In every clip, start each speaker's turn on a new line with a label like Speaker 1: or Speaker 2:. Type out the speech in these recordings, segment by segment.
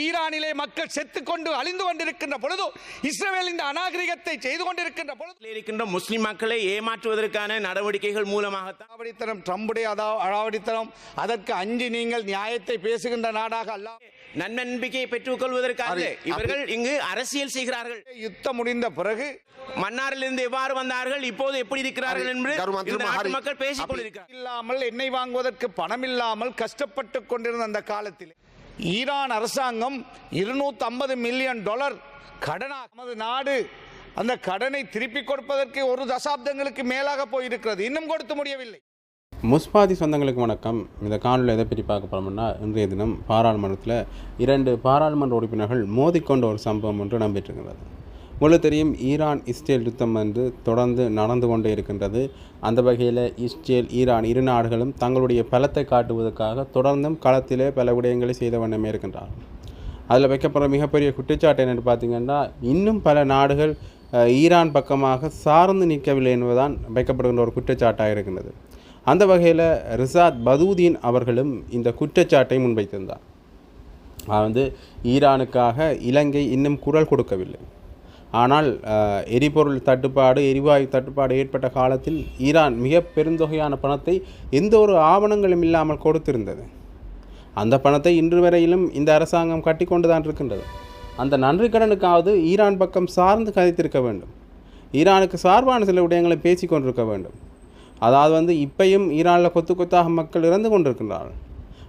Speaker 1: ஈரானிலே மக்கள் செத்துக்கொண்டு அழிந்து கொண்டிருக்கின்ற பொழுது இஸ்ரேல் இந்த அநாகரிகத்தை செய்து கொண்டிருக்கின்ற பொழுது
Speaker 2: இருக்கின்ற முஸ்லிம் மக்களை ஏமாற்றுவதற்கான நடவடிக்கைகள் மூலமாகத்தான்.
Speaker 1: அடாவடித்தனம் ட்ரம்புடைய அடாவடித்தனம் அதற்கு அஞ்சு நீங்கள் நியாயத்தை பேசுகின்ற நாடாக அல்ல.
Speaker 2: நன்நம்பிக்கையை பெற்றுக் கொள்வதற்காக இவர்கள் இங்கு அரசியல் செய்கிறார்கள்.
Speaker 1: யுத்தம் முடிந்த பிறகு
Speaker 2: மன்னாரிலிருந்து எவ்வாறு வந்தார்கள் இப்போது எப்படி இருக்கிறார்கள் என்று. மக்கள் பேசிக் கொண்டிருக்கிறார்கள்.
Speaker 1: இல்லாமல் எண்ணெய் வாங்குவதற்கு பணம் இல்லாமல் கஷ்டப்பட்டு கொண்டிருந்த அந்த காலத்தில் ஈரான் அரசாங்கம் இருநூத்தி ஐம்பது மில்லியன் டாலர் கடனாக நமது நாடு அந்த கடனை திருப்பிக் கொடுப்பதற்கு ஒரு தசாப்தங்களுக்கு மேலாக போயிருக்கிறது. இன்னும் கொடுத்து முடியவில்லை.
Speaker 3: முஸ்பாதி சொந்தங்களுக்கு வணக்கம். இந்த காணொலியில் எதை பற்றி பார்க்க போகிறோம்னா இன்றைய தினம் பாராளுமன்றத்தில் இரண்டு பாராளுமன்ற உறுப்பினர்கள் மோதிக்கொண்ட ஒரு சம்பவம் ஒன்று நம்பிட்டுருக்கிறது. உங்களுக்கு தெரியும் ஈரான் இஸ்ரேல் யுத்தம் வந்து தொடர்ந்து நடந்து கொண்டே இருக்கின்றது. அந்த வகையில் இஸ்ரேல் ஈரான் இரு நாடுகளும் தங்களுடைய பலத்தை காட்டுவதற்காக தொடர்ந்தும் களத்திலே பல விடயங்களை செய்த வண்ணமே இருக்கின்றார்கள் அதில் வைக்கப்படுற மிகப்பெரிய குற்றச்சாட்டு என்னென்னு பார்த்தீங்கன்னா இன்னும் பல நாடுகள் ஈரான் பக்கமாக சார்ந்து நிற்கவில்லை என்பதுதான் வைக்கப்படுகின்ற ஒரு குற்றச்சாட்டாக இருக்கின்றது. அந்த வகையில் ரிசாத் பதூதீன் அவர்களும் இந்த குற்றச்சாட்டை முன்வைத்திருந்தார். அது வந்து ஈரானுக்காக இலங்கை இன்னும் குரல் கொடுக்கவில்லை. ஆனால் எரிபொருள் தட்டுப்பாடு எரிவாயு தட்டுப்பாடு ஏற்பட்ட காலத்தில் ஈரான் மிக பெருந்தொகையான பணத்தை எந்த ஒரு ஆவணங்களும் இல்லாமல் கொடுத்திருந்தது. அந்த பணத்தை இன்று வரையிலும் இந்த அரசாங்கம் கட்டி கொண்டு தான் இருக்கின்றது. அந்த நன்றி கடனுக்காவது ஈரான் பக்கம் சார்ந்து கதைத்திருக்க வேண்டும். ஈரானுக்கு சார்பான சில விடயங்களை பேசி கொண்டிருக்க வேண்டும். அதாவது வந்து இப்பையும் ஈரானில் கொத்து கொத்தாக மக்கள் இறந்து கொண்டிருக்கின்றார்கள்.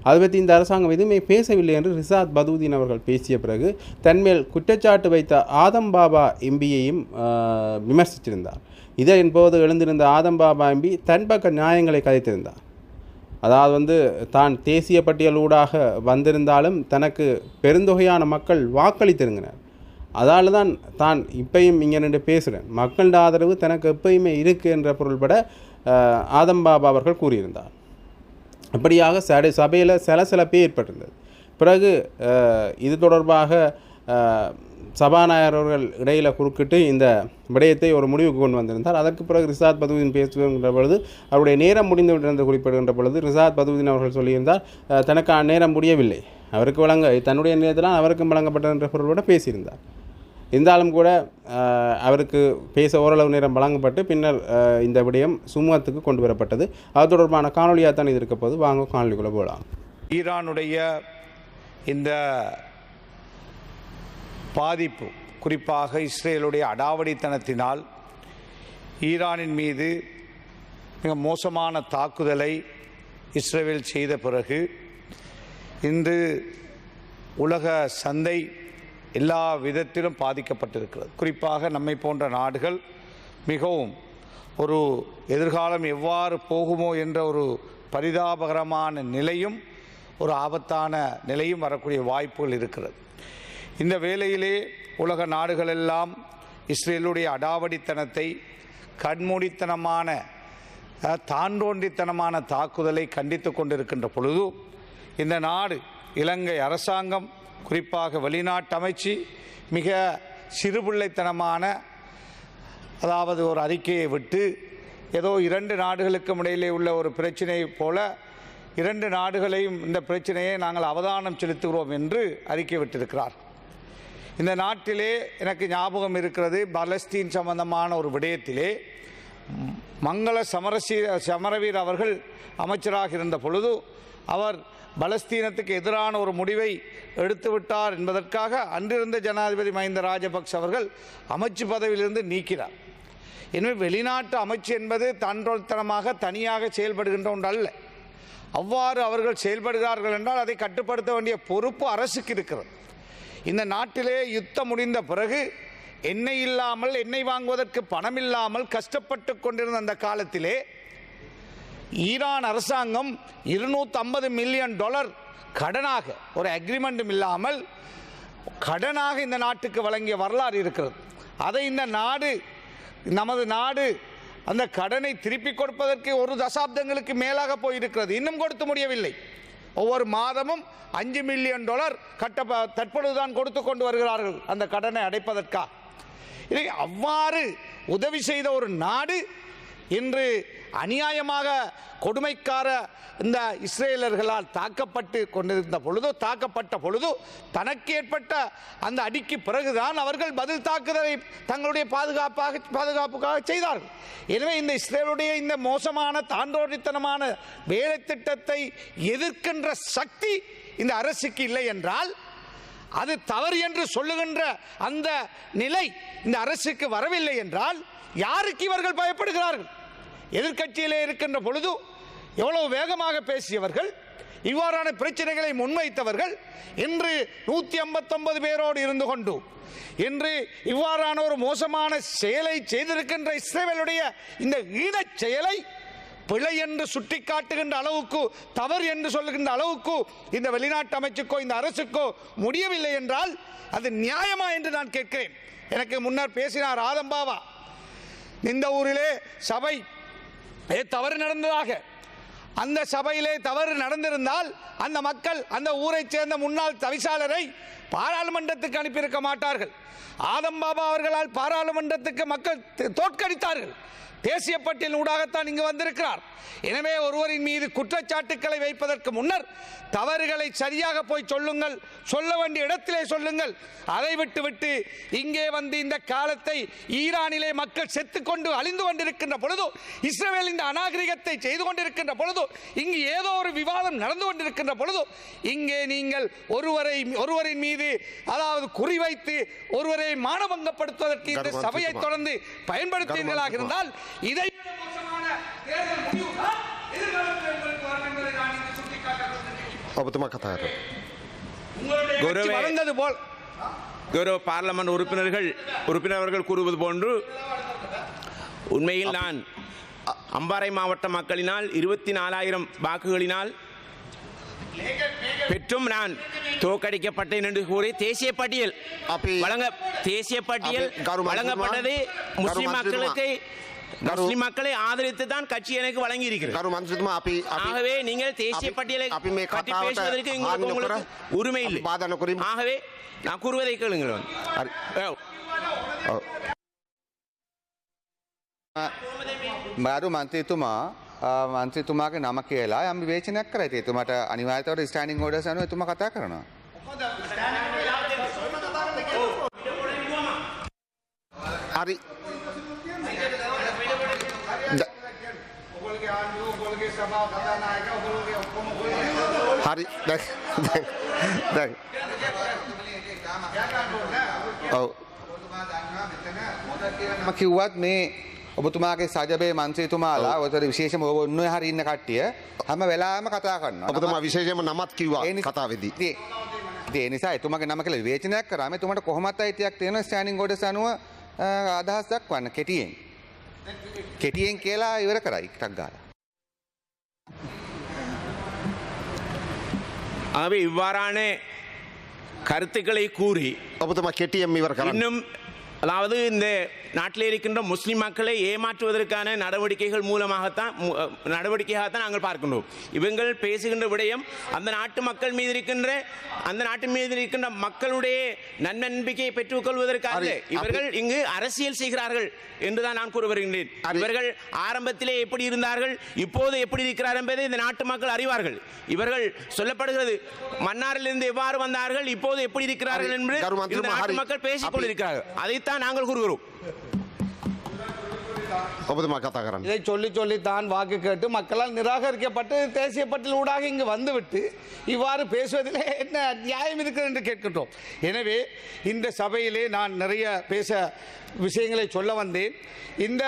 Speaker 3: அதை பற்றி இந்த அரசாங்கம் எதுவுமே பேசவில்லை என்று ரிசாத் பதூதீன் அவர்கள் பேசிய பிறகு தன்மேல் குற்றச்சாட்டு வைத்த ஆதம் பாபா எம்பியையும் விமர்சித்திருந்தார். இதன் போது எழுந்திருந்த ஆதம் பாபா எம்பி தன் பக்க நியாயங்களை கதைத்திருந்தார். அதாவது வந்து தான் தேசிய பட்டியலூடாக வந்திருந்தாலும் தனக்கு பெருந்தொகையான மக்கள் வாக்களித்திருந்தனர். அதால் தான் தான் இப்பையும் இங்கே நின்று பேசுகிறேன். மக்களின் ஆதரவு தனக்கு எப்பயுமே இருக்கு என்ற பொருள்பட ஆதம்பாபா அவர்கள் கூறியிருந்தார். அப்படியாக சடை சபையில் சலசலப்பே ஏற்பட்டிருந்தது. பிறகு இது தொடர்பாக சபாநாயகர் அவர்கள் இடையில் குறுக்கிட்டு இந்த விடயத்தை ஒரு முடிவுக்கு கொண்டு வந்திருந்தார். அதற்கு பிறகு ரிசாத் பதுவுதீன் பேசுகின்ற பொழுது அவருடைய நேரம் முடிந்து விட்டிருந்த குறிப்பிடுகின்ற பொழுது ரிசாத் பதுவுதீன் அவர்கள் சொல்லியிருந்தார் தனக்கு நேரம் முடியவில்லை. அவருக்கு வழங்க தன்னுடைய நேரத்தில் அவருக்கும் வழங்கப்பட்டது என்ற பொருளோட பேசியிருந்தார். இருந்தாலும் கூட அவருக்கு பேச ஓரளவு நேரம் வழங்கப்பட்டு பின்னர் இந்த விடயம் சுமூகத்துக்கு கொண்டு வரப்பட்டது. அது தொடர்பான காணொலியாக தான் இது இருக்க போது வாங்க காணொலிக்குள்ளே போகலாம்.
Speaker 1: ஈரானுடைய இந்த பாதிப்பு குறிப்பாக இஸ்ரேலுடைய அடாவடித்தனத்தினால் ஈரானின் மீது மிக மோசமான தாக்குதலை இஸ்ரேல் செய்த பிறகு இன்று உலக சந்தை எல்லா விதத்திலும் பாதிக்கப்பட்டிருக்கிறது. குறிப்பாக நம்மை போன்ற நாடுகள் மிகவும் ஒரு எதிர்காலம் எவ்வாறு போகுமோ என்ற ஒரு பரிதாபகரமான நிலையும் ஒரு ஆபத்தான நிலையும் வரக்கூடிய வாய்ப்புகள் இருக்கிறது. இந்த வேளையிலே உலக நாடுகளெல்லாம் இஸ்ரேலுடைய அடாவடித்தனத்தை கண்மூடித்தனமான தாண்டோண்டித்தனமான தாக்குதலை கண்டித்து கொண்டிருக்கின்ற பொழுது இந்த நாடு இலங்கை அரசாங்கம் குறிப்பாக வெளிநாட்டு அமைச்சு மிக சிறுபிள்ளைத்தனமான அதாவது ஒரு அறிக்கையை விட்டு ஏதோ இரண்டு நாடுகளுக்கும் இடையிலே உள்ள ஒரு பிரச்சனை போல இரண்டு நாடுகளையும் இந்த பிரச்சனையை நாங்கள் அவதானம் செலுத்துகிறோம் என்று அறிக்கை விட்டிருக்கிறார். இந்த நாட்டிலே எனக்கு ஞாபகம் இருக்கிறது பலஸ்தீன் சம்பந்தமான ஒரு விடயத்திலே மங்கள சமரசி சமரவீர் அவர்கள் அமைச்சராக இருந்த பொழுது அவர் பலஸ்தீனத்துக்கு எதிரான ஒரு முடிவை எடுத்துவிட்டார் என்பதற்காக அன்றிருந்த ஜனாதிபதி மஹிந்த ராஜபக்ஷ அவர்கள் அமைச்சு பதவியிலிருந்து நீக்கிறார் எனவே வெளிநாட்டு அமைச்சு என்பது தன்றோல்தனமாக தனியாக செயல்படுகின்ற ஒன்று அல்ல. அவ்வாறு அவர்கள் செயல்படுகிறார்கள் என்றால் அதை கட்டுப்படுத்த வேண்டிய பொறுப்பு அரசுக்கு இருக்கிறது. இந்த நாட்டிலே யுத்தம் முடிந்த பிறகு எண்ணெய் இல்லாமல் எண்ணெய் வாங்குவதற்கு பணம் இல்லாமல் கஷ்டப்பட்டு கொண்டிருந்த அந்த காலத்திலே ஈரான் அரசாங்கம் இருநூத்தி ஐம்பது மில்லியன் டாலர் கடனாக ஒரு அக்ரிமெண்ட்டும் இல்லாமல் கடனாக இந்த நாட்டுக்கு வழங்கிய வரலாறு இருக்கிறது. அதை இந்த நாடு நமது நாடு அந்த கடனை திருப்பி கொடுப்பதற்கு ஒரு தசாப்தங்களுக்கு மேலாக போயிருக்கிறது. இன்னும் கொடுத்து முடியவில்லை. ஒவ்வொரு மாதமும் அஞ்சு மில்லியன் டாலர் கட்ட தற்பொழுதுதான் கொடுத்து கொண்டு வருகிறார்கள் அந்த கடனை அடைப்பதற்காக இதை அவ்வாறு உதவி செய்த ஒரு நாடு இன்று அநியாயமாக கொடுமைக்கார இந்த இஸ்ரேலர்களால் தாக்கப்பட்டு கொண்டிருந்த பொழுது தாக்கப்பட்ட பொழுது தனக்கு ஏற்பட்ட அந்த அடிக்கு பிறகுதான் அவர்கள் பதில் தாக்குதலை தங்களுடைய பாதுகாப்பாக பாதுகாப்புக்காக செய்தார்கள். எனவே இந்த இஸ்ரேலுடைய இந்த மோசமான தாண்டோடித்தனமான வேலை திட்டத்தை எதிர்க்கின்ற சக்தி இந்த அரசுக்கு இல்லை என்றால் அது தவறு என்று சொல்லுகின்ற அந்த நிலை இந்த அரசுக்கு வரவில்லை என்றால் யாருக்கு இவர்கள் பயப்படுகிறார்கள்? எதிர்க்கட்சியிலே இருக்கின்ற பொழுது எவ்வளவு வேகமாக பேசியவர்கள் இவ்வாறான பிரச்சனைகளை முன்வைத்தவர்கள் இன்று நூற்றி ஐம்பத்தொன்பது பேரோடு இருந்து கொண்டு இன்று இவ்வாறான ஒரு மோசமான செயலை செய்திருக்கின்ற இஸ்ரேலுடைய இந்த ஈழச் செயலை பிழை என்று சுட்டிக்காட்டுகின்ற அளவுக்கு தவறு என்று சொல்லுகின்ற அளவுக்கு இந்த வெளிநாட்டு அமைச்சுக்கோ இந்த அரசுக்கோ முடியவில்லை என்றால் அது நியாயமா என்று நான் கேட்கிறேன். எனக்கு முன்னர் பேசினார் ஆதம்பாவா இந்த ஊரிலே சபை தவறு நடந்ததாக. அந்த சபையிலே தவறு நடந்திருந்தால் அந்த மக்கள் அந்த ஊரைச் சேர்ந்த முன்னாள் தவிசாளரை பாராளுமன்றத்துக்கு அனுப்பியிருக்க மாட்டார்கள். ஆதம் பாபா அவர்களால் பாராளுமன்றத்துக்கு மக்கள் தோற்கடித்தார்கள். தேசிய பட்டியல் ஊடாகத்தான் இங்கு வந்திருக்கிறார் எனவே ஒருவரின் மீது குற்றச்சாட்டுக்களை வைப்பதற்கு முன்னர் தவறுகளை சரியாக போய் சொல்லுங்கள் சொல்ல வேண்டிய இடத்திலே சொல்லுங்கள் அதை விட்டுவிட்டு இங்கே வந்து இந்த காலத்தை ஈரானிலே மக்கள் செத்துக்கொண்டு அழிந்து கொண்டிருக்கின்ற பொழுது இஸ்ரேல் இந்த அநாகரிகத்தை செய்து கொண்டிருக்கின்ற பொழுது இங்கு ஏதோ ஒரு விவாதம் நடந்து கொண்டிருக்கின்ற பொழுது இங்கே நீங்கள் ஒருவரை ஒருவரின் மீது அதாவது குறிவைத்து ஒருவரை மானபங்கப்படுத்துவதற்கு இந்த. சபையை தொடர்ந்து பயன்படுத்தீர்களாக இருந்தால் இதை விட மோசமான தேர்தல் முடிவுதான் எதிர்காலத்தில் உங்களுக்கு வரும் என்பதை நான் இங்கு சுட்டிக்காட்ட விரும்புகிறேன்.
Speaker 4: ඔබතුමා කතා කර.
Speaker 1: உங்களுடைய கட்சி
Speaker 2: கௌரவ-
Speaker 1: வளர்ந்தது போல்
Speaker 2: கௌரவ பார்லமெண்ட் உறுப்பினர்கள் உறுப்பினர்கள் கூறுவது போன்று உண்மையில் நான் அம்பாறை மாவட்ட மக்களினால் இருபத்தி நாலாயிரம் வாக்குகளினால் பெற்றும் நான் தோற்கடிக்கப்பட்டேன் என்று கூறி தேசிய பட்டியல்
Speaker 4: அப்பி-
Speaker 2: வழங்க தேசிய பட்டியல்
Speaker 4: அப்பி- கரு மந்திரிமா-
Speaker 2: வழங்கப்பட்டது முஸ்லிம்
Speaker 4: கரு மந்திரிமா-
Speaker 2: மக்களுக்கு
Speaker 4: கரு-
Speaker 2: முஸ்லிம் மக்களை ஆதரித்து தான் கட்சி எனக்கு வழங்கி இருக்கிறது
Speaker 4: ගරු මන්ත්‍රතුමා අපි අපි
Speaker 2: ஆகவே நீங்கள் தேசிய
Speaker 4: අපි-
Speaker 2: பட்டியலை
Speaker 4: අපි මේ
Speaker 2: பற்றி
Speaker 4: කතාවට
Speaker 2: பேசுவதற்கு
Speaker 4: හානි
Speaker 2: உங்களுக்கு
Speaker 4: නොකර
Speaker 2: உங்களுக்கு உரிமை இல்லை
Speaker 4: අපි බාධා නොකරමු.
Speaker 2: ஆகவே நான் கூறுவதை கேளுங்கள் வந்து.
Speaker 4: හරි.
Speaker 2: ඔව්.
Speaker 4: ඔව්.
Speaker 5: මරු මන්ත්‍රීතුමා අ, මන්ත්‍රීතුමාගේ නම කියලා යම් විවේචනයක් කරයි ඉතින් එතුමාට අනිවාර්යයෙන්ම ස්ටෑන්ඩින් ඕඩර්ස් අනුව එතුමා කතා කරනවා.
Speaker 4: හරි. හරි දැන් ඔව්
Speaker 5: මම කිව්වත් මේ ඔබතුමාගේ සජබේ මන්ත්‍රීතුමාලා ඔතන විශේෂම ඔන්න හරි ඉන්න කට්ටිය හැම වෙලාවෙම කතා කරනවා.
Speaker 4: ඔබතුමා විශේෂයෙන්ම නමත් කිව්වා කතාවේදී.
Speaker 5: ඒ නිසා එතුමාගේ නම කියලා විවේචනයක් කරාම එතුමාට කොහොමත් අයිතියක් තියෙනවා ස්ටෑන්ඩින් ඕඩර්ස් අනුව අදහස් දක්වන්න කෙටියෙන්. කෙටියෙන් කියලා ඉවර කරයි ටක් ගාලා.
Speaker 2: ஆகவே இவ்வாறான கருத்துக்களை கூறி
Speaker 4: ඔබතුමා කෙටියෙන් ඉවර කරන්න.
Speaker 2: இன்னும் அதாவது இந்த நாட்டில் இருக்கின்ற முஸ்லிம் மக்களை ஏமாற்றுவதற்கான நடவடிக்கைகள் மூலமாகத்தான் நடவடிக்கையாகத்தான் நாங்கள் பார்க்கின்றோம். இவங்கள் பேசுகின்ற விடயம் அந்த நாட்டு மக்கள் மீது இருக்கின்ற அந்த நாட்டு மீது இருக்கின்ற மக்களுடைய நன்னம்பிக்கையை பெற்றுக்கொள்வதற்காக இவர்கள் இங்கு அரசியல் செய்கிறார்கள் என்றுதான் நான் கூற வருகின்றேன் இவர்கள் ஆரம்பத்திலே எப்படி இருந்தார்கள் இப்போது எப்படி இருக்கிறார் என்பதை இந்த நாட்டு மக்கள் அறிவார்கள். இவர்கள் சொல்லப்படுகிறது மன்னாரிலிருந்து எவ்வாறு வந்தார்கள் இப்போது எப்படி இருக்கிறார்கள் என்று. மக்கள் பேசிக்
Speaker 4: அப்படி-
Speaker 2: கொண்டிருக்கிறார்கள். அதைத்தான் தான் நாங்கள் கூறுகிறோம்.
Speaker 1: இதை சொல்லி தான் வாக்கு கேட்டு மக்களால் நிராகரிக்கப்பட்டு தேசிய பட்டியல் ஊடாக இங்கு வந்துவிட்டு இவ்வாறு பேசுவதிலே என்ன நியாயம் இருக்கிறது என்று கேட்கின்றோம். எனவே இந்த சபையிலே நான் நிறைய பேச விஷயங்களை சொல்ல வந்தேன். இந்த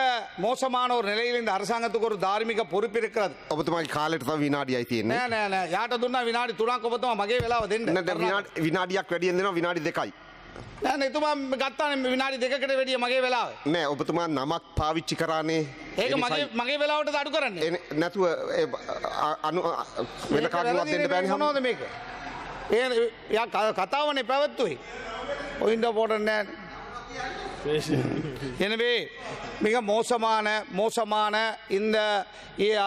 Speaker 1: மோசமான ஒரு நிலையில் இந்த அரசாங்கத்துக்கு ஒரு தார்மிக பொறுப்பு இருக்கிறது.
Speaker 4: காலெடுத்து කාලෙට තව විනාඩි අයිතියෙන්නේ
Speaker 1: නෑ නෑ නෑ යාට දුන්නා විනාඩි 3ක් ඔබතුමා මගේ වෙලාව දෙන්න
Speaker 4: විනාඩියක්
Speaker 1: දැන් එතුමා ගත්තානේ විනාඩි දෙකකට වැඩිය මගේ වෙලාව.
Speaker 4: නෑ ඔබතුමා නමක් පාවිච්චි කරානේ.
Speaker 1: ඒක මගේ මගේ වෙලාවට අඩු කරන්නේ.
Speaker 4: නැතුව අනු වෙන කාටවත් දෙන්න බෑනේ
Speaker 1: මොනවද මේක? ඒ යා කතාවනේ පැවැත්තුවේ. ඔයින්ද පොඩන්නේ නෑ. எனவே மிக மோசமான மோசமான இந்த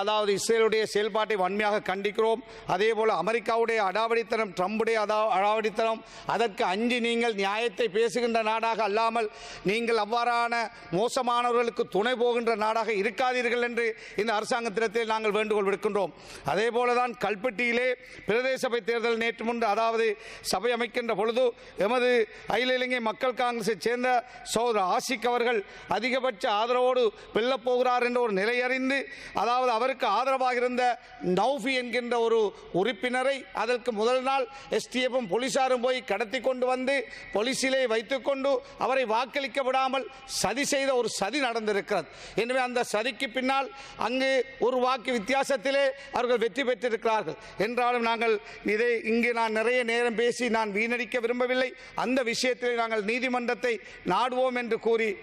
Speaker 1: அதாவது இஸ்ரேலுடைய செயல்பாட்டை வன்மையாக கண்டிக்கிறோம். அதே போல் அமெரிக்காவுடைய அடாவடித்தனம் ட்ரம்புடைய அதா அடாவடித்தனம் அதற்கு அஞ்சு நீங்கள் நியாயத்தை பேசுகின்ற நாடாக அல்லாமல் நீங்கள் அவ்வாறான மோசமானவர்களுக்கு துணை போகின்ற நாடாக இருக்காதீர்கள் என்று இந்த அரசாங்கத்திடத்தில் நாங்கள் வேண்டுகோள் விடுக்கின்றோம். அதே போல தான் கல்பட்டியிலே பிரதேச சபை தேர்தல் நேற்று முன்பு அதாவது சபை அமைக்கின்ற பொழுது எமது அகில இலங்கை மக்கள் காங்கிரஸை சேர்ந்த சோதர ஆசிக் அவர்கள் அதிகபட்ச ஆதரவோடு வெல்லப் போகிறார் என்ற ஒரு நிலையறிந்து அதாவது அவருக்கு ஆதரவாக இருந்த நௌஃபி என்கின்ற ஒரு உறுப்பினரை அதற்கு முதல் நாள் எஸ்டிஎஃப்பும் போலீசாரும் போய் கடத்தி கொண்டு வந்து போலீசிலே வைத்துக்கொண்டு அவரை வாக்களிக்க விடாமல் சதி செய்த ஒரு சதி நடந்திருக்கிறது. எனவே அந்த சதிக்கு பின்னால் அங்கு ஒரு வாக்கு வித்தியாசத்திலே அவர்கள் வெற்றி பெற்றிருக்கிறார்கள். என்றாலும் நாங்கள் இதை இங்கு நான் நிறைய நேரம் பேசி நான் வீணடிக்க விரும்பவில்லை. அந்த விஷயத்திலே நாங்கள் நீதிமன்றத்தை நாடுவோம் என்று கூறி